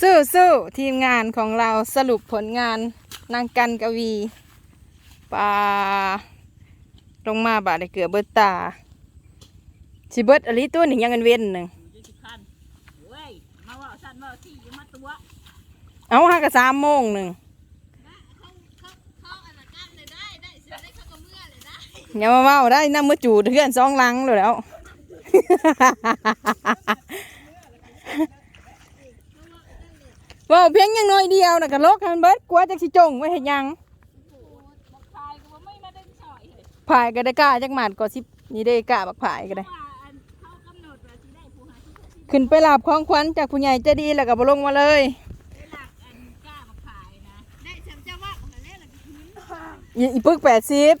สู้สู้ทีมงานของเราสรุปผลงานนางกันกวีปลาลงมาบาดได้เกือบเบิดตาสิเบิดอลิตัวหนึ่งยังกันเว้นหนึ่งยี่สิบพันเว้ยมาว่าสั้นว่าที่อยังมาตัวเอาห้ากะสามโมงหนึ่งเขาเขาเขาอันนั้นกันเลยได้ได้เสือได้เขาก็เมื่อเลยได้อย่ามาเว่าได้น้ำมือจูดเพื่อนสองหลังเลยแล้ว เว่าเพียงอยังน้อยเดียวนะกะลกให้มันเบิดกลัวจักสิจงไว้เห็นยังบอกชายก็ว่าไม่มาเดินซอยเลยผายก็ได้กล้าจักหมาดก็สิบนี่ได้กล้าบักผายก็ได้ ว่าอันเขากำหนดว่าที่ได้ผู้หาที่ที่ขึ้นไปลาบของขวัญจากผู้ใหญ่ใจะดีแล้วก็บลงมาเลย ได้หลักอันกล้ามาขายนะ ได้ฉันจะว่าของแรกหลักทิ้งอีอีปึกแปดสิบ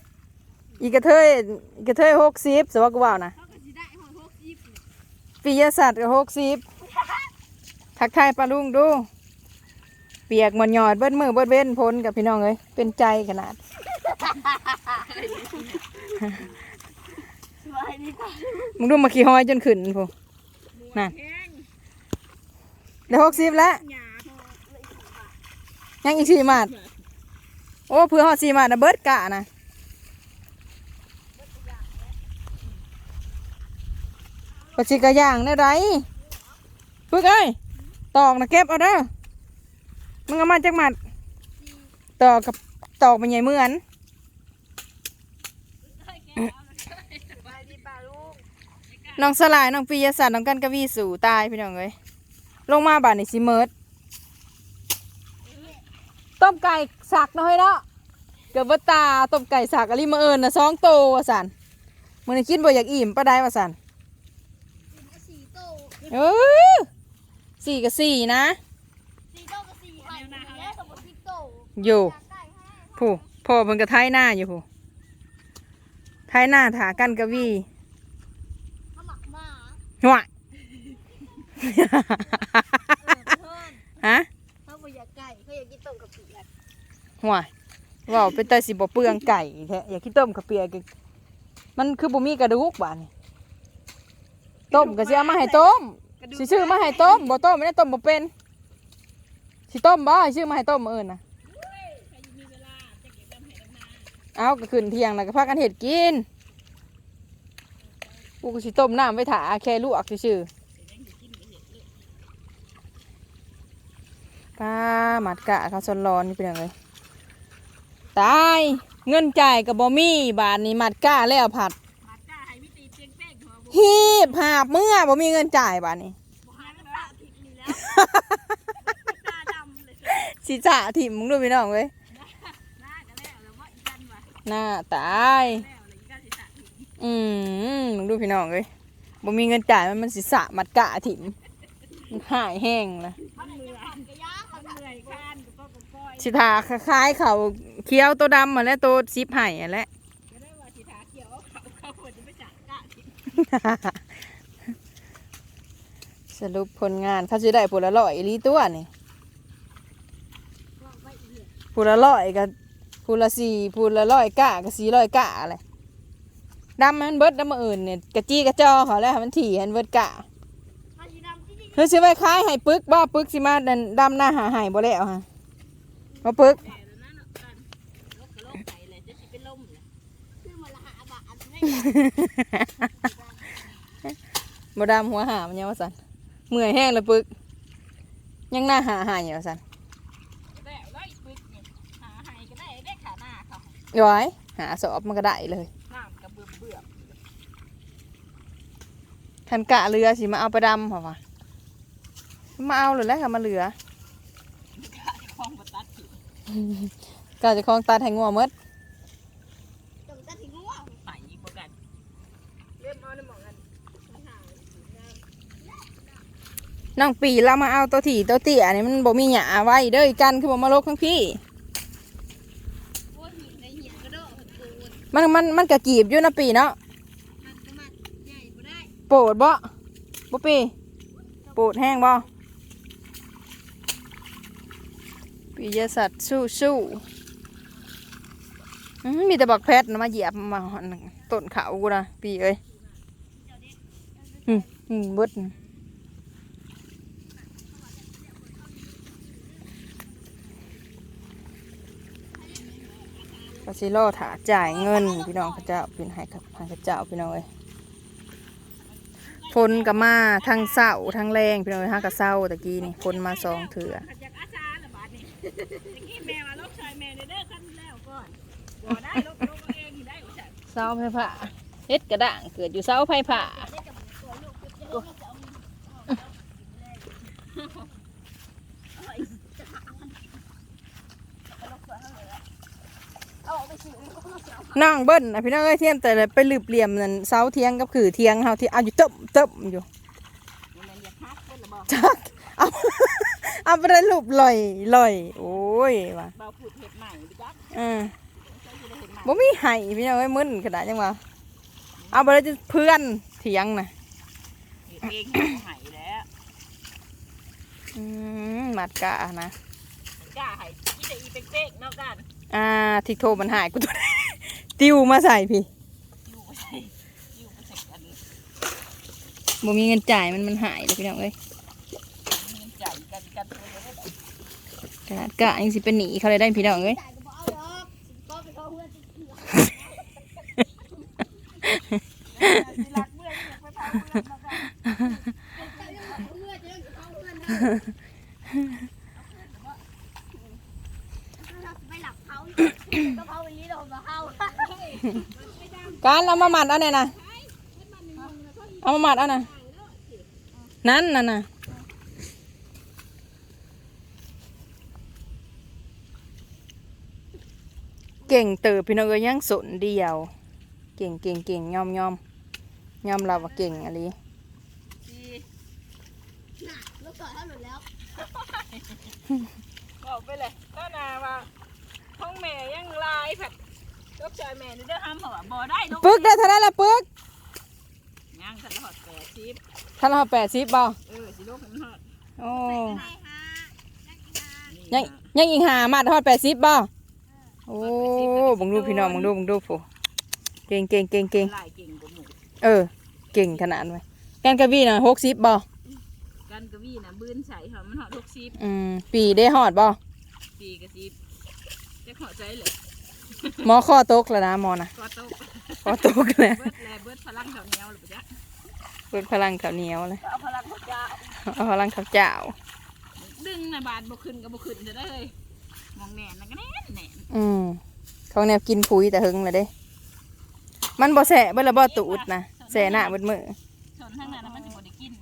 อีกระเทยอีกระเทยหกสิบสวัสดิ์กูว่าวนะเขาก็จะได้หอยหกสิบปิยศัตร์ก็หกสิบทักทายปลาลุงดูเปียกหมอนหยอดเบิ้ลมือเบิ้ลเว้นพ้นกับพี่น้องเลยเป็นใจขนาดสบายดีค่ะมึงดูมาขี่หอยจนขึ้นพูนั่นแห้งได้หกสิบแล้วยังอีกสี่มาดโอ้เพื่อหอดสี่มาดนะเบิดกะนะปชิกะย่างเนี่ยไรพึ่งเอ้ยตอกนะเก็บเอาเด้อ มึงเอามาจากหมัดตอกกับตอกเป็นใหญ่เหมือนสบายดีป่าลูกน้องสลายน้องปียศาสตร์น้องกันกวีสู่ตายพี่น้องเลยลงมาบาดนี่สิเมิดต้มไก่สักหน่อยเนาะเกือบว่าตาต้มไก่สักอะไรมาเอิญนะสองโตวว่าสันมันคิดบ่อยากอิ่มปะได้ว่าสันสี่โตเออสี่กับสี่นะ สี่โตกับสี่ไข่แล้วสมมติสิบโต อยู่ผู้พ่อเพิ่นก็ท้ายหน้าอยู่ผู้ท้ายหน้าถากันกวีขมักหมาหัวฮะเขาบ่อยากไก่เขาอยากกินต้มกับปีกหัวว่าวเป็นแตาสิบ่เปลืองไก่แท้อยากกินต้มกับเปียกมันคือบ่มีกระดูกบาดนี่ต้มก็สิเอามาให้ต้มสิซื้อมาให้ต้มบ่ต้มไม่ได้ต้มบ่เป็นสิต้มบ่ให้ซื้อมาให้ต้มมื้ออื่นน่ะ เอาก็ขึ้นเที่ยงแล้วก็พากันเฮ็ดกินกูก็สิต้มน้ำไว้ถาแค่ลวกซื่อๆป้าหมัดกะเขาวสนร้อนนี่เป็นยังไงตายเงินจ่ายกับบ่มีบาทนี้หมัดกะแล้วผัดมาจ้าให้วิตีเปียงแป้งหัวบุฮีบหาบเมื่อบ่มีเงินจ่ายบาทนี้หาน้ำตาผิดนี่แล้วตาดำเลยสิจ่าถิ่มมึงดูพี่น้องเว้ย หน้ากันแล้วแล้วว่าอีกันว่ะ หน้าตาย อืมมึงดูพี่น้องเว้ยบ่มีเงินจ่ายมันมันสิสะมัดกะถิ่มมันหายแห้งละมันเหนื่อยกระยามันเหนื่อยกันกับก็กับก้อยสิทาคล้ายเขาเคี้ยวตัวดำมาแล้วตัวซิปไห่อะแหละก็ได้ว่าสิทาเขียวเขาเขาควรจะไปจัดกะผิดสรุปผลงานเขาจะได้ผลละร้อยอีหลีตัวนี่ผลละร้อยกับ ผลละสี่ผลละร้อยกะกับสี่ร้อยกะอะไรดำมันเบิดดำมาอื่นเนี่ยกะจี้กระจอเขาแล้วให้มันถี่ให้มันเบิดกะถ้าสีดำจริงเฮ้ยสิไว้คล้ายให้ปึกบ้าปึกสิมาดันดำหน้าหาใหายบ่แล้วฮะมาปึกๆแต่แล้วนั่นน่ะกันลกกระโลกใจเลยจะสิเป็นลมเลยคือมันละหาบาทไม่บ่ดำหัวหามันยังว่าสันเมื่อยแห้งแล้วปึก ยังหน้าหาใหายอยู่ว่าสัน ได้แล้วอีกปึ๊กเนี่ยหาให้ก็ได้ได้ขาหน้าเขา ย้อยหาสอบมันก็ได้เลยน้ำกระเบื่อเบื่อคันกะเรือสิมาเอาไปดำเหรอวะมาเอาหรือแล้วค่ะมาเหลือคลองบัตัดผิดกะจะคลองตัดให้งัวมดจงตัดทิ้งว่าไปอีกประกันเรียบเอาในหมองกันน้องปีเรามาเอาตัวถี่ตัวเตี้ยนี่มันบ่มีหยาไว้เด้ออีกันคือบ่มาลกทั้งพี่ โอ้ยหินในหินกระโดดกูน มันมันมันกะกีบอยู่นะปีเนาะโปรดบ่บ่ปีโปรดแห้งบ่ปียสัตว์สู้สู้อื้อมีแต่บักแพทย์มาเหยียบมาต้นเขากูนะปีเอ้ยอืมอืมบด ก็สิรอถาจ่ายเงินพี่น้องเขาเจ้าเป็นให้กับให้เขาเจ้าพี่น้องเอ้ยฝนก็มาทั้งเศร้าทั้งแรงพี่น้องเอ้ยฮะก็เศร้าตะกี้นี่ฝนมาสองเถื่อขัดจากอาจารย์ละบาทนี่ตะกี้แม่ว่าลูกชายแม่เด้อขั้นแล้วก่อนบ่ได้ลูกลูกเองได้เสาไฟผ่าเฮ็ดกระด่างเกิดอยู่เสาไฟผ่า เอาออกไปสิ นั่งเบิ้ลนะพี่น้องเอ้ยเทียมแต่ละไปลืบเหลี่ยมนั่นเสาเทียงกับขือเทียงเฮาที่เอาอยู่เติมเติมอยู่มันอยากฮักเพิ่นละบ่จักเอาเอาไปได้รูปลอยลอยโอ้ยว่ะเบาพูดเฮ็ดใหม่ดิจักอืมใช้อยู่ได้เฮ็ดใหม่บ่มีไห้พี่น้องเอ้ยมึนขนาดจังว่าเอาไปได้จะเพื่อนเถียงน่ะเฮ็ดเองเฮ็ดบ่ให้แล้วอืมมัดกะนะกล้าให้อีแต่อีเป๊กๆเนาะกัน อ่าทิกโทรมันหายกูตัวติวมาใส่พี่อยู่บ่ใช่อยู่บ่ใช่กันบ่มีเงินจ่ายมันมันหายเลยพี่น้องเอ้ยมีเงินจ่ายกันกันตัวเดียวได้ขนาดกะยังสิเป็นหนีเขาเลยได้พี่น้องเอ้ย จ่ายก็บ่เอาดอกก็ไปเอาเพื่อนสิสิรักเมื่อยอยากไปเผาเพื่อนเนาะกันไปหลับเขาก็เขาวันนี้เรามาเข้าการเอามาหมัดเอาเนี่ยนะเอามาหมัดเอานะนั่นน่ะนะเก่งเติบพี่น้องเอ้ยยังสนเดียว เก่งเก่งเก่งยอมยอมยอมเราว่าเก่งอะไรลูกต่อเท่าหนุนแล้วบอกไปเลยก็นาว่า ห้องแม่ยังลายผัดลูกชายแม่นี่เด้อห้ามเขาว่าบ่ได้ลูกปึกได้เท่านั้นละปึกยังตลอดแปดสิบท่านเราแปดสิบบ่เออสิลูกมันฮอดโอ้นี่ยังยังอีกหามาทอดแปดสิบบ่โอ้บังดูพี่น้องบังดูบังดูผู้เก่งเก่งเก่งเก่งลายเก่งกว่าหมูเออ เก่งขนาดไหมแกนกระบี่น่ะหกสิบบ่กันกะวี่น่ะบื้นใส่เขามันหอดลูกสิบอืมปีได้หอดบ่ปีกะสิบ จะขอใจเลยหมอข้อตกแล้วนะหมอนะก็ตกข้อตกแล้วเบิดแลเบิดพลังเขาเหนียวหรือเปล่าจ๊ะเปิดพลังข้าวเหนียวเลยเอาพลังเขาจ้าเอาพลังข้าวเจ้า ดึงในะบาดบ่ขึ้นก็บ่ขึ้นจะได้เลยมองแน่นนะก็แน่นแน่นอืมของแนวกินปุ๋ยแต่หึงเลยเด้ มันบ่แสะเบิ่ละบ่ตูดนะแสะหน้าเบิดมือชนทั้งนั้นน่ะมันสิบ่ได้กิน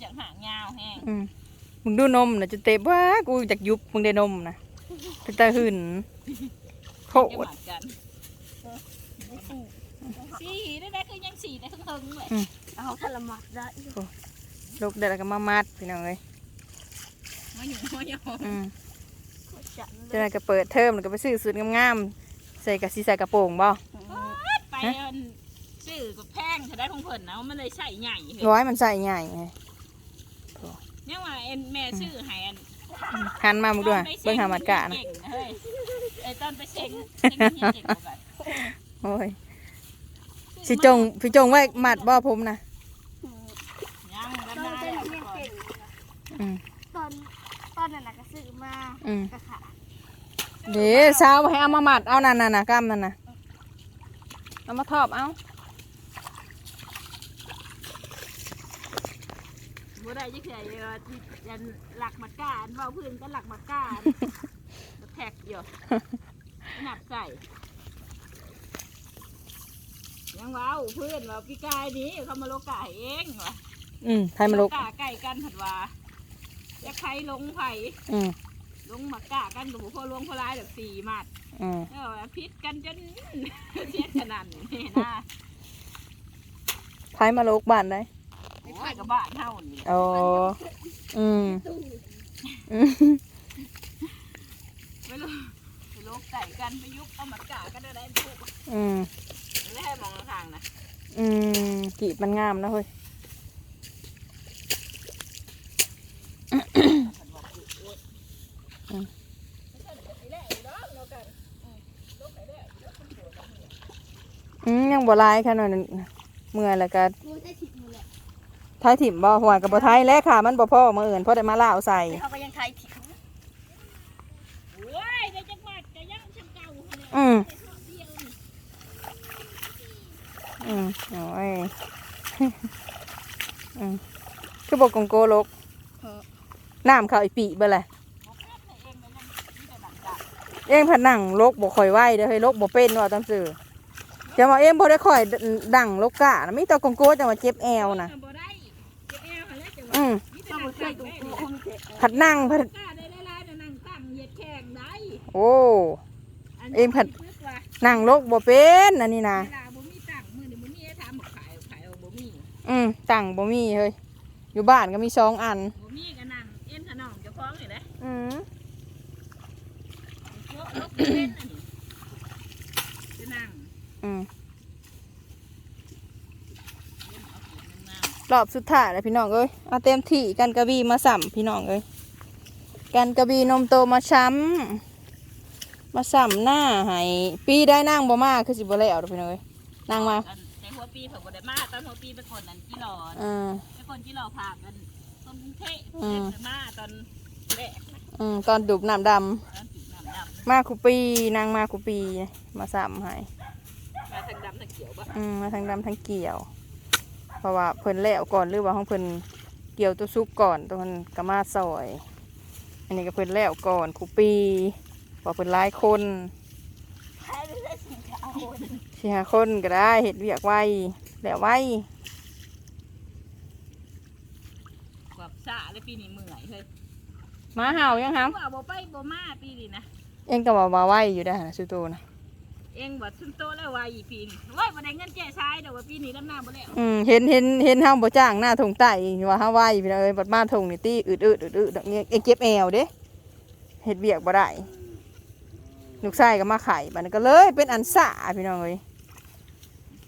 อยากหางยาวแห้งอืมมึงดูนมน่ะจะเตะว่ากูอยากยุบมึงได้นมนะ เป็นตาหื่นโคจะหตรมัดกันสี่ได้ได้คือยังสี่ได้ทั้งเทิงเลยเอาทรมานได้ลูกได้แล้วก็มามัดพี่น้องเอ้ยมาอยู่มาอยู่อืมจัดเจ้าหน้าก็เปิดเทอมแล้วก็ไปซื้อสูตรงามๆใส่กะสีใส่กระโปรงบ่ไปอันซื้อกับแพงถ้าได้ของเพิ่นนะมันเลยใส่ใหญ่เฮ้ยร้อยมันใส่ใหญ่ไงเนี่ยว่าเอ็นแม่ซื้อให้อัน หันมามึงด้วยเบิ่งหามัดกะนะเก่งเฮ้ยไอ้ตอนไปเซ็งเซ็งเฮียเก่งกว่ากันโอ้ยสิจงพี่จงไว้มัดบ่ผมนะยังกันตอนได้เป็นแล้วเพียงก่อนเก่งอืมตอนตอนนั้นน่ะก็ซื้อมาอืมกระขาเดี๋ยวเช้าให้เอามามัดเอานั่นน่ะนะกล้ามนั่นน่ะเอามาทอบเอา บ่ได้ยังไงเออที่ยันหลักมัดก้านเว้าพื้นก็หลักมัดก้านบ่แท็กอยู่หนับใส่ยังเว้าเพื่อนว่าพี่กายนี้เขามาโลกาให้เองว่ะอืมไทยมาลุกกาไก่กันผัดว่าจะใครลงไผ่อืมลงหมักกากันกับบุพอลวงพอลายแบบสี่หมัดอืมแล้วาพิษกันจนเสียขนาดนี้นะไทยมาลุกบ้านได้โอ้ย กับบ้านเท่านี่แหละโอ้อืมอืมไปลงไปลงไก่กันไปยุบเอาหมักกากันอะไรทุกอืมแล้วให้มองทางนะอืมกีบมันงามนะเฮ้ยอืมยังบ่ลายค่ะหน่อยหนึ่งเมื่อยแล้วก็ ได้ถิดมือแหละท้ายถิ่มบ่หัวกับบ่ท้ายแล้วค่ะ มันบ่พอมาเอื่นเพราะได้มาล่าวใส่แต่เขาก็ยังไทยถิดโอ้ยได้จักหมัดจะยังช่างเก่าคนเดียวอืมอืมโอ้ยอืมคือบอกกงโกลกน้ำเขาอีปีเบ่เลยเอ็งผัดหนังลกบ่ค่อยไหวเด้อเฮ้ยลกบ่เป็นว่าตามสื่อจะมาเอ็งบ่ได้ค่อยดังลกกะนะมีแตอกงโกจะมาเจ็บแอวนะ ผัดนั่งผัดกล้าได้หลายๆแต่หนังตั้งเหยียดแข้งได้โอ้อันเอ็มผัดพึกว่านั่งลกบ่เป็นอันนี้นะเวลาบ่มีตั้งมื้อนี้บ่มีให้ถามบอกขายขายเอาบ่มีอืมตั้งบ่มีเฮ้ยอยู่บ้านก็มีสองอัน บ่มีก็นั่งเอ็นถนอมเจ้าของนี่แหละอืมโลกลกเป็นอันนี้จะนั่ง อืม เอ็นเอาเข็มงาม รอบสุดท้ายแล้วพี่น้องเอ้ยเอาเต็มที่กันกระบี่มาสัมพี่น้องเอ้ยกันกระบี่นมโตมาช้ำมาสัมหน้าให้ปีได้นั่งบ่มาคือสิบ่แล้วเด้อพี่น้องเอ้ยนั่งมาอันในหัวปีเพิ่นบ่ได้มาตอนหัวปีเป็นคนนั้นที่รออืมเป็นคนที่รอพากันต้นกรุงเทพอืมเพิ่นมาตอนแรกนะอืมตอนดูบน้ำดตอนสีน้ำดำำมาคุปีนางมาคุปีมาสัมให้มาทางดำทางเขียวบ่อืมมาทางดำทางเกี่ยว เพราะว่าเพิ่นแล้วก่อนหรือว่าของเพิ่นเกี่ยวตัวซุกก่อนตัวมันก็มาซอย อันนี้ก็เพิ่นแล้วก่อนคุปีเพอเพิ่นหลายคนใครไม่ได้สีขาวสี่ห้าคนก็ได้เห็ดเวียกไวแล้วไวกว่าสาเลยปีนี้เมื่อยเฮ้ยหมาเห่ายังครับว่าบ่ไปบ่มาปีนี้นะเองก็บอกมาไวอยู่ได้อนะสุโตนะ เองบ่ซุนโตแล้วว่าอีปีนี้เว้ยบ่ได้เงินแจ้ชายดอว่าปีนี้ลำหน้าบ่แล้วอืมเห็นเห็นเห็นเฮาบ่จ้างหน้าทงใต้ว่าเฮาไวพี่น้องเอ้ยบัดมาทงนี่ตีอืดอืดอืดอืดดอกนี้เองเก็บแอวเด้เห็ดเวียกบ่ได้ลูกชายก็มาไข่บัดนี้ก็เลยเป็นอันสะพี่น้องเอ้ย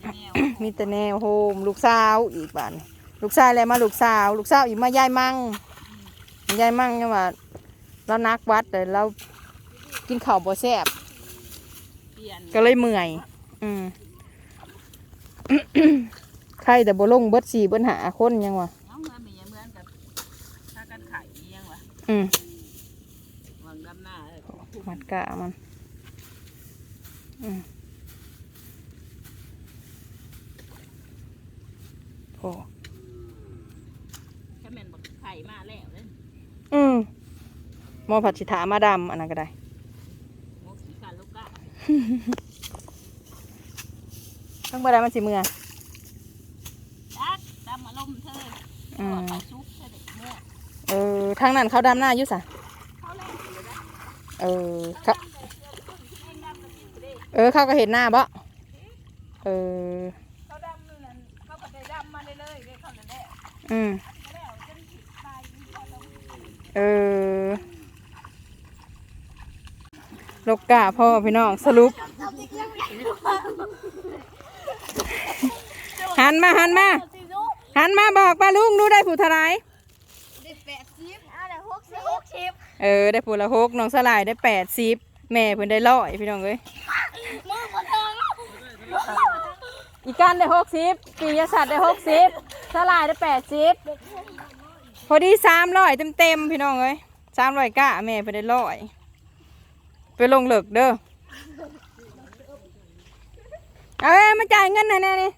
แนวมีแต่แนวโฮมลูกสาวอีกบ้านลูกชายแล้วมาลูกสาว ลูกสาวอีกมายายมั่งยายมั่งเนี่ยว่าเรานักวัดเลยเรากินข้าวบ่แซ่บ ก็เลยเมื่อย อืมใครแต่บ่ลงเบิดสี่เบิดหาคนยังวะเอาเงินมีเหมือนกับถ้ากันขายอีหยังวะอืมวางลำหน้าเออมันกะมัน อืมโอ้แค่แม่นบ่ไข่มาแล้วเด้อืมหมอผัดชิถามาดำอันนั้นก็ได้ หมกสีขาลูกกะ ทั้งบ่ได้มันสิเมื่อจักดำอารมณ์เธออืตัวมเขาชุบเธอเด็กโม่เออทางนั้นเขาดำหน้าอยู่สะเขาแรงอยู่นะเออเขาเขาดำเลยเออคนเองดำกับพี่เด้เออเขาก็เห็นหน้าบ่เออเขาดำนู่นนั่นเขาก็ได้ดำมาเรื่อยๆเด้เขาเลยได้อืมแล้วจนผิดไปเขาลงเออ ลกกาพ่อพี่น้องสรุป หันมาหันมาสีลูกหันมาบอกป้าลุงดูได้ผู้เทลายได้แปดสิบอะได้หกสิบหกสิบเออได้ผู้ละหกน้องสลายได้แปดสิบแม่เพิ่นได้ร้อยพี่น้องเอ้ยมือหมดเลยอีกันได้หกสิบปียศัตร์ได้หกสิบสลายได้แปดสิบพอดีสามร้อยเต็มเต็มๆพี่น้องเอ้ยสามร้อยก้าแม่เพิ่นได้ร้อย ไปลงเหลึกเด้อเอาเอ้ยมาจ่ายเงินหน่อยแน่นี่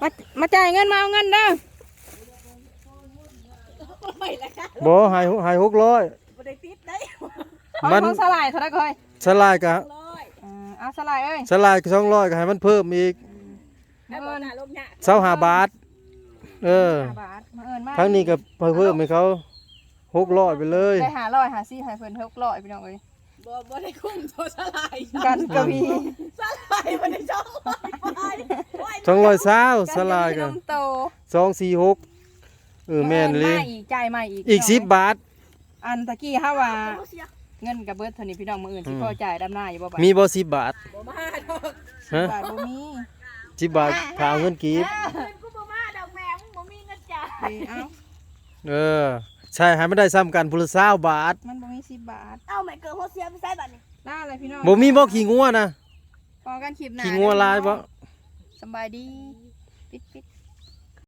มามาจ่ายเงินมาเอาเงินเด้อบ่หายหายหกร้อยบ่ได้ติดได้ของมันของสลายเท่าไหร่เคยสลายกะร้อยอืมเอาสลายเอ้ยสลายสองร้อยก็ให้มันเพิ่มอีกแล้วบ่น่าลงหน้าเสาหาบาท เออ ห้าบาทมาเอิญมา ทั้งนี้ก็เพิ่มให้เขา หกร้อยไปเลยได้หาร้อยหาซี่ให้เพิ่นหกร้อยพี่น้องเอ้ยบ่บ่ได้คุ้มโซสลายกันกะวีสลายบ่ได้จ้องไปไปสองร้อยเศร้าสลายกักันนโตสองสี่หกเออแม่นเลยมาอีกจ่ายมาอีกอีกสิบพี่น้งบาท อันตะกี้เฮาว่าเสียเงินกับเบิดเท่านี้พี่น้องมื้ออื่นสิอืมพอจ่ายดำหน้าอยู่บ่บาทมีบ่สิบบาทบ่มาดอกฮะบาทบ่มีสิบบาทพาเงินกีบเงินกูบ่มาดอกแม่มึงบ่มีเงินจ่ายเอ้ยเอ้าเออ ใช่ให้มันได้ซ้ำกันพุละเศร้าบาทมันบ่มี10บาทเอาไม่เกินหกเสียไปใส่บัตรนี่ล่าเลยพี่น้องบ่มีบ่ขี่งัวนะพอกันคลิปหน้าขี่งัวลายบ่สำบายดีส